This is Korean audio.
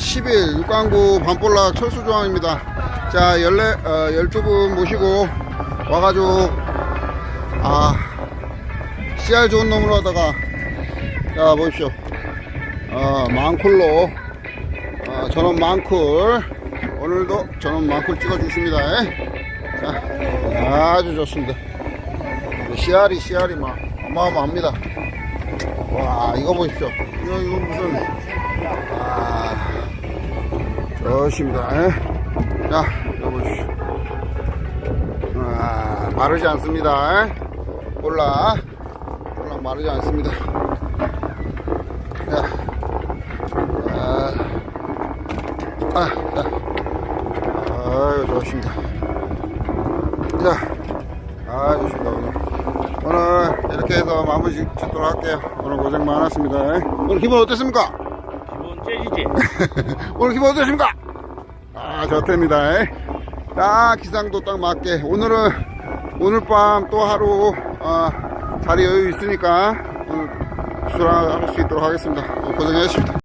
10일 육광구 밤볼락 철수조항입니다. 자, 열네, 어, 12분 모시고 와가지고, 아, 씨알 좋은 놈으로 하다가, 자, 보십시오. 어, 망쿨로, 어, 전원 망쿨. 오늘도 전원 망쿨 찍어주십니다. 자, 아주 좋습니다. 씨알이, 씨알이 막, 어마어마합니다. 와, 이거 보십시오. 이거, 이거 무슨, 아, 좋습니다. 에? 자, 이거 보십시오. 아, 마르지 않습니다. 에? 볼락. 볼락 마르지 않습니다. 자, 아, 아, 자. 아유, 좋습니다. 자, 아, 좋습니다. 오늘. 오늘 이렇게 해서 마무리 짓- 짓도록 할게요. 오늘 고생 많았습니다. 오늘 기분 어땠습니까? 기본 째지지. 오늘 기분 어떠십니까? 아, 좋답니다. 딱 기상도 딱 맞게. 오늘은, 오늘 밤 또 하루, 어, 자리 여유 있으니까, 오늘 수락할 수 있도록 하겠습니다. 고생하셨습니다.